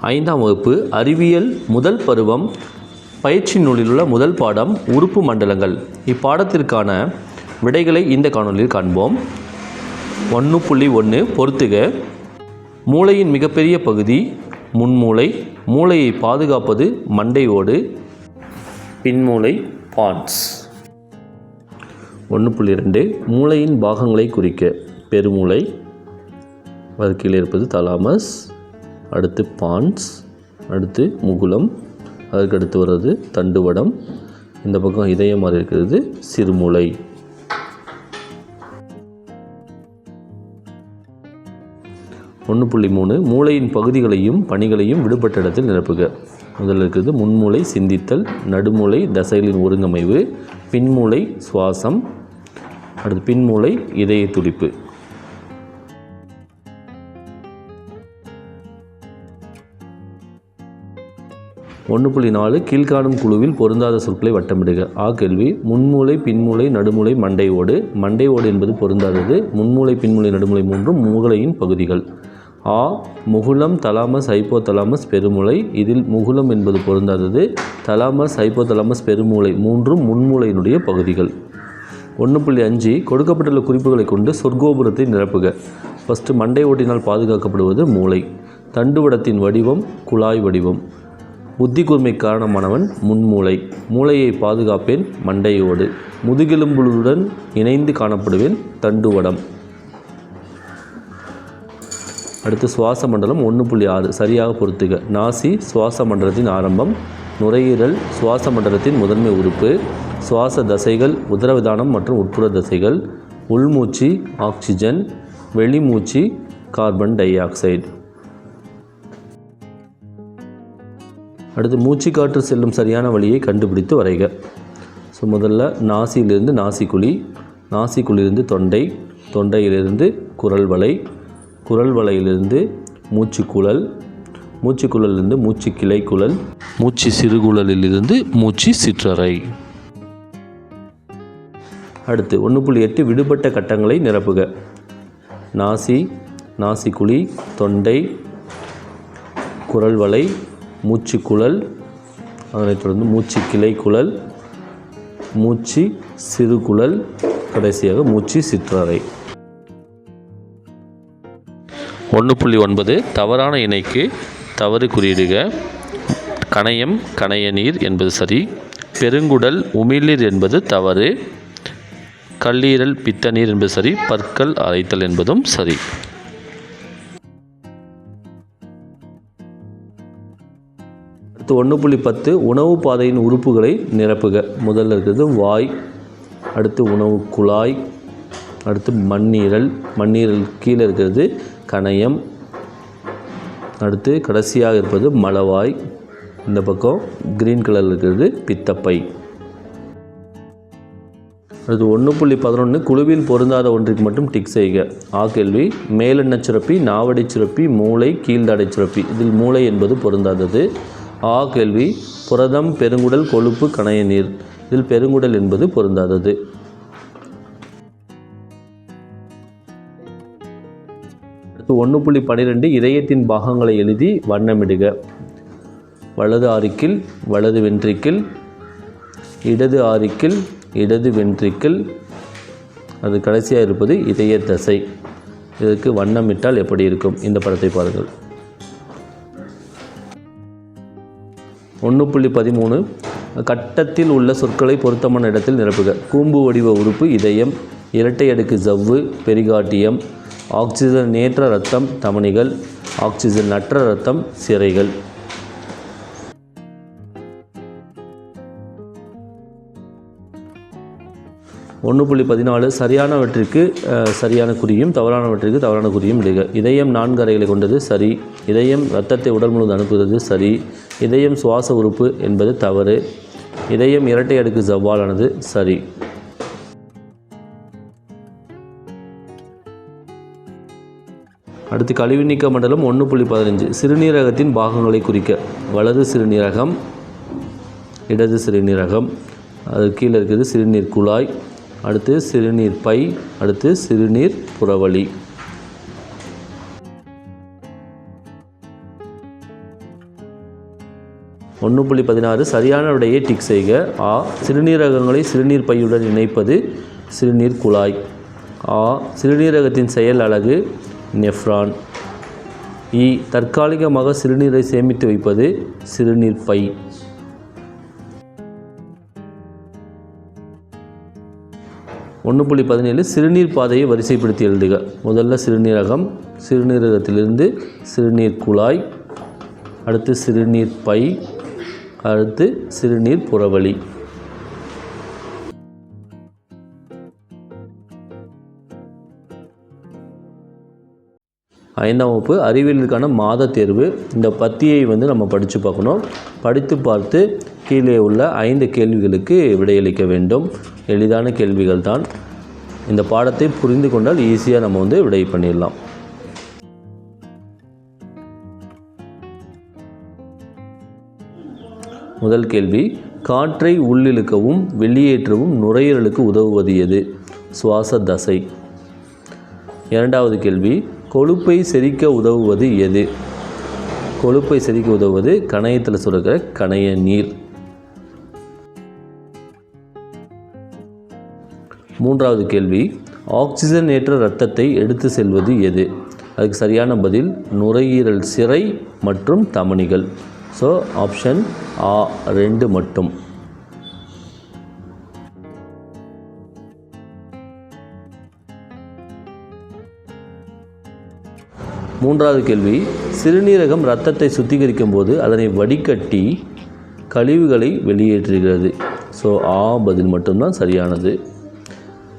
ஐந்தாம் வகுப்பு அறிவியல் முதல் பருவம் பயிற்சி நூலில் உள்ள முதல் பாடம் உறுப்பு மண்டலங்கள். இப்பாடத்திற்கான விடைகளை இந்த காணொளியில் காண்போம். ஒன்று புள்ளி ஒன்று பொறுத்துக. மூளையின் மிகப்பெரிய பகுதி முன்மூளை. மூளையை பாதுகாப்பது மண்டை ஓடு பின்மூளை பான்ஸ் ஒன்று புள்ளி ரெண்டு மூளையின் பாகங்களை குறிக்க. பெருமூளை வர்க்கையில் இருப்பது தலாமஸ் அடுத்து பான்ஸ் அடுத்து முகுலம் அதற்கடுத்து வர்றது தண்டுவடம். இந்த பக்கம் இதயம் மாதிரி இருக்கிறது சிறுமுளை ஒன்று புள்ளி மூணு மூளையின் பகுதிகளையும் பணிகளையும் விடுபட்ட இடத்தில் நிரப்புக. முதல்ல இருக்கிறது முன்மூளை சிந்தித்தல் நடுமூளை தசைகளின் ஒருங்கமைவு பின்மூளை சுவாசம் அடுத்து பின்மூளை இதய துடிப்பு ஒன்று புள்ளி நாலு கீழ்காணும் குழுவில் பொருந்தாத சொற்களை வட்டமிடுக. ஆ கேள்வி முன்மூளை பின்மூளை நடுமூளை மண்டை ஓடு மண்டை ஓடு என்பது பொருந்தாதது. முன்மூளை பின்மூளை நடுமூளை மூன்றும் மூளையின் பகுதிகள். ஆ முகுலம் தலாமஸ் ஹைப்போதலாமஸ் பெருமூளை. இதில் முகுலம் என்பது பொருந்தாதது. தலாமஸ் ஹைப்போதலாமஸ் பெருமூளை மூன்றும் முன்மூளையினுடைய பகுதிகள். ஒன்று புள்ளி அஞ்சு கொடுக்கப்பட்டுள்ள குறிப்புகளை கொண்டு சொர்க்கோபுரத்தை நிரப்புக. ஃபஸ்ட்டு மண்டை ஓட்டினால் பாதுகாக்கப்படுவது மூளை. தண்டுவடத்தின் வடிவம் குழாய் வடிவம். புத்தி கூர்மை காரணமானவன் முன்மூளை. மூளையை பாதுகாப்பேன் மண்டையோடு. முதுகெலும்புடன் இணைந்து காணப்படுவேன் தண்டுவடம். அடுத்து சுவாச மண்டலம் ஒன்று புள்ளி ஆறு. சரியாக பொறுத்துக நாசி சுவாச மண்டலத்தின் ஆரம்பம். நுரையீரல் சுவாச மண்டலத்தின் முதன்மை உறுப்பு. சுவாச தசைகள் உதரவிதானம் மற்றும் உட்புற தசைகள் உள்மூச்சு ஆக்சிஜன். வெளிமூச்சு கார்பன் டை ஆக்சைடு அடுத்து மூச்சு காற்று செல்லும் சரியான வழியை கண்டுபிடித்து வரைக. ஸோ முதல்ல நாசியிலிருந்து நாசிக்குழி நாசிக்குழியிலிருந்து தொண்டை தொண்டையிலிருந்து குரல் வலை குரல் வலையிலிருந்து மூச்சுக்குழல் மூச்சுக்குழலிலிருந்து மூச்சு கிளைக்குழல் மூச்சு சிறுகுழலிலிருந்து மூச்சு சிற்றறை. அடுத்து ஒன்று புள்ளி எட்டு விடுபட்ட கட்டங்களை நிரப்புக. நாசி நாசிக்குழி தொண்டை குரல் வலை மூச்சுக்குழல் அதனைத் தொடர்ந்து மூச்சு கிளைக்குழல் மூச்சு சிறுகுழல் கடைசியாக மூச்சு சிற்றறை. ஒன்று புள்ளி ஒன்பது தவறான இணைக்கு தவறு குறியிடுக. கணையம் கணைய நீர் என்பது சரி. பெருங்குடல் உமிழ்நீர் என்பது தவறு. கல்லீரல் பித்த நீர் என்பது சரி. பற்கள் அரைத்தல் என்பதும் சரி. ஒன்று புள்ளி பத்து உணவு பாதையின் உறுப்புகளை நிரப்புக. முதல்ல இருக்கிறது வாய் அடுத்து உணவு குழாய் அடுத்து மண்ணீரல். மண்ணீரல் கீழே இருக்கிறது கணையம். அடுத்து கடைசியாக இருப்பது மலவாய். இந்த பக்கம் கிரீன் கலரில் இருக்கிறது பித்தப்பை. அடுத்து ஒன்று புள்ளி பதினொன்று குழுவில் பொருந்தாத ஒன்றிற்கு மட்டும் டிக் செய்க. ஆ கேள்வி மேலெண்ண சுரப்பி நாவடை சுரப்பி மூளை கீழ்தாடை சுரப்பி இதில் மூளை என்பது பொருந்தாதது. ஆ கேள்வி புரதம் பெருங்குடல் கொழுப்பு கணைய நீர். இதில் பெருங்குடல் என்பது பொருந்தாதது. அடுத்து ஒன்று புள்ளி பன்னிரெண்டு இதயத்தின் பாகங்களை எழுதி வண்ணமிடுக. வலது ஆரிக்கில் வலது வென்றிக்கில் இடது ஆரிக்கில் இடது வென்றிக்கில். அது கடைசியாக இருப்பது இதய தசை. இதற்கு வண்ணமிட்டால் எப்படி இருக்கும்? இந்த படத்தை பாருங்கள். ஒன்று புள்ளி பதிமூணு. கட்டத்தில் உள்ள சொற்களை பொருத்தமான இடத்தில் நிரப்புக. கூம்பு வடிவ உறுப்பு இதயம் இரட்டை அடுக்கு ஜவ்வு பெரிகாட்டியம் ஆக்சிஜன் நேற்ற இரத்தம் தமனிகள் ஆக்சிஜன் நற்ற ரத்தம் சிறைகள். ஒன்று புள்ளி பதினாலு சரியானவற்றிற்கு சரியான குறியும் தவறானவற்றிற்கு தவறான குறியும் இடுக. இதயம் நான்கு அறைகளை கொண்டது சரி. இதயம் ரத்தத்தை உடல் முழுவதும் அனுப்புகிறது சரி. இதயம் சுவாச உறுப்பு என்பது தவறு. இதயம் இரட்டை அடுக்கு ஜவ்வாலானது சரி. அடுத்து கழிவு நீக்க மண்டலம் ஒன்று புள்ளி பதினஞ்சு. சிறுநீரகத்தின் பாகங்களை குறிக்க. வலது சிறுநீரகம் இடது சிறுநீரகம். அது கீழே இருக்கிறது சிறுநீர் குழாய். அடுத்து சிறுநீர் பை அடுத்து சிறுநீர் புறவழி. ஒன்று புள்ளி பதினாறு சரியான விடையை டிக் செய்க. ஆ சிறுநீரகங்களை சிறுநீர் பையுடன் இணைப்பது சிறுநீர் குழாய். ஆ சிறுநீரகத்தின் செயல் அழகு நெஃப்ரான். இ தற்காலிகமாக சிறுநீரை சேமித்து வைப்பது சிறுநீர் பை. ஒன்று புள்ளி பதினேழு சிறுநீர் பாதையை வரிசைப்படுத்தி எழுதுக. முதல்ல சிறுநீரகம் சிறுநீரகத்திலிருந்து சிறுநீர் குழாய் அடுத்து சிறுநீர் பை அடுத்து சிறுநீர் புறவழி. ஐந்தாம் வகுப்பு அறிவியலுக்கான மாத தேர்வு. இந்த பத்தியை வந்து நம்ம படித்து பார்க்கணும். படித்து பார்த்து கீழே உள்ள ஐந்து கேள்விகளுக்கு விடையளிக்க வேண்டும். எளிதான கேள்விகள் தான் இந்த பாடத்தை புரிந்து கொண்டால் ஈஸியாக நம்ம வந்து விடை பண்ணிடலாம். முதல் கேள்வி காற்றை உள்ளிழுக்கவும் வெளியேற்றவும் நுரையீரலுக்கு உதவுவது எது? சுவாச தசை. இரண்டாவது கேள்வி கொழுப்பை செரிக்க உதவுவது எது? கொழுப்பை செரிக்க உதவுவது கணையத்தில் சுரக்கிற கணைய நீர். மூன்றாவது கேள்வி ஆக்சிஜன் ஏற்ற இரத்தத்தை எடுத்து செல்வது எது? அதுக்கு சரியான பதில் நுரையீரல் சிறை மற்றும் தமனிகள். ஸோ ஆப்ஷன் ஆ ரெண்டு மட்டும். மூன்றாவது கேள்வி சிறுநீரகம் ரத்தத்தை சுத்திகரிக்கும் போது அதனை வடிகட்டி கழிவுகளை வெளியேற்றுகிறது. ஸோ ஆ பதில் மட்டும்தான் சரியானது.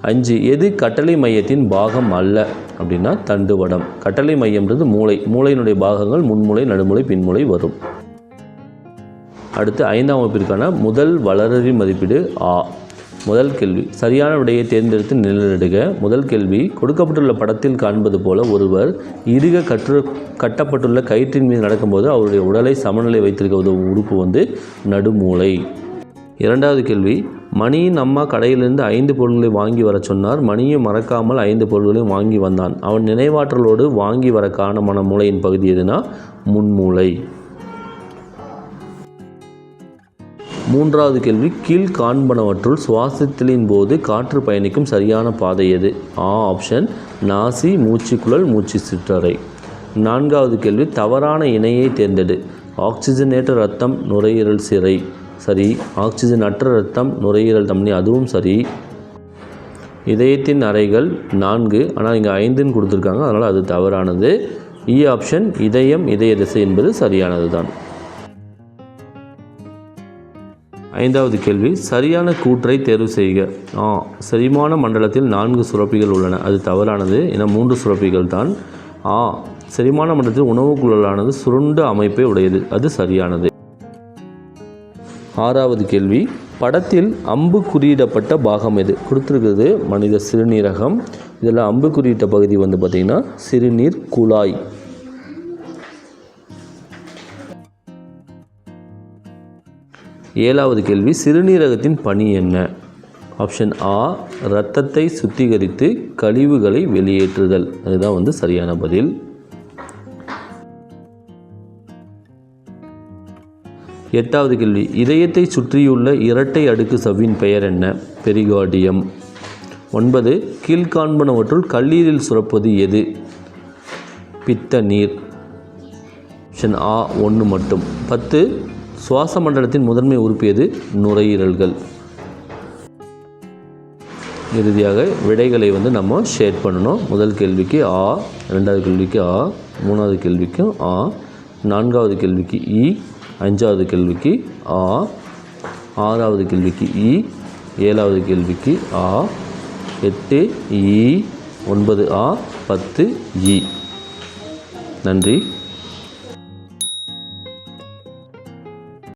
அஞ்சு எது கட்டளை மையத்தின் பாகம் அல்ல? அப்படின்னா தண்டுவடம் கட்டளை மையம்ன்றது மூளை. மூளையினுடைய பாகங்கள் முன்மூளை நடுமுளை பின்முளை வரும். அடுத்து ஐந்தாம் வகுப்பிற்கான முதல் வளரறி மதிப்பீடு ஆ. முதல் கேள்வி. சரியான விடையை தேர்ந்தெடுத்து நிழலிடுக. முதல் கேள்வி கொடுக்கப்பட்டுள்ள படத்தில் காண்பது போல ஒருவர் இருக கற்று கட்டப்பட்டுள்ள கயிற்றின் மீது நடக்கும்போது அவருடைய உடலை சமநிலை வைத்திருக்க உதவும் உறுப்பு வந்து நடுமூளை. இரண்டாவது கேள்வி மணியின் அம்மா கடையிலிருந்து ஐந்து பொருட்களை வாங்கி வரச் சொன்னார். மணியும் மறக்காமல் ஐந்து பொருட்களையும் வாங்கி வந்தான். அவன் நினைவாற்றலோடு வாங்கி வர காரணமான மூளையின் பகுதி எதுனா? முன்மூளை. மூன்றாவது கேள்வி கீழ் காண்பனவற்றுள் சுவாசத்திலின் போது காற்று பயணிக்கும் சரியான பாதை எது? ஆ ஆப்ஷன் நாசி மூச்சுக்குழல் மூச்சு சிற்றறை. நான்காவது கேள்வி தவறான இணையை தேர்ந்தெடு. ஆக்சிஜனேற்ற ரத்தம் நுரையீரல் சிறை. சரி. ஆக்சிஜன் அற்ற ரத்தம் நுரையீரல் தமனி அதுவும் சரி. இதயத்தின் அறைகள் நான்கு. ஆனால் இங்கே ஐந்துன்னு கொடுத்துருக்காங்க. அதனால் அது தவறானது. E இ ஆப்ஷன் இதயம் இதய திசை என்பது சரியானது தான் ஐந்தாவது கேள்வி சரியான கூற்றை தேர்வு செய்க. ஆ செரிமான மண்டலத்தில் நான்கு சுரப்பிகள் உள்ளன. அது தவறானது என மூன்று சுரப்பிகள் தான். ஆ செரிமான மண்டலத்தில் உணவுக்குழலானது சுருண்ட அமைப்பை உடையது. அது சரியானது. ஆறாவது கேள்வி. படத்தில் அம்பு குறியிடப்பட்ட பாகம் எது? கொடுத்துருக்கிறது மனித சிறுநீரகம். இதில் அம்பு குறியிட்ட பகுதி வந்து பார்த்திங்கன்னா சிறுநீர் குழாய். ஏழாவது கேள்வி சிறுநீரகத்தின் பணி என்ன? ஆப்ஷன் ஆ இரத்தத்தை சுத்திகரித்து கழிவுகளை வெளியேற்றுதல். அதுதான் வந்து சரியான பதில். எட்டாவது கேள்வி. இதயத்தை சுற்றியுள்ள இரட்டை அடுக்கு சவ்வின் பெயர் என்ன? பெரிகார்டியம். ஒன்பது கீழ்காண்பனவற்றுள் கல்லீரில் சுரப்பது எது? பித்த நீர். ஆப்ஷன் ஆ ஒன்று மட்டும். பத்து சுவாச மண்டலத்தின் முதன்மை உறுப்பு எது? நுரையீரல்கள். இறுதியாக விடைகளை வந்து நம்ம ஷேர் பண்ணணும். முதல் கேள்விக்கு ஆ ரெண்டாவது கேள்விக்கு ஆ மூணாவது கேள்விக்கு ஆ நான்காவது கேள்விக்கு இ அஞ்சாவது கேள்விக்கு ஆ ஆறாவது கேள்விக்கு இ ஏழாவது கேள்விக்கு ஆ எட்டு இ ஒன்பது ஆ பத்து இ. நன்றி.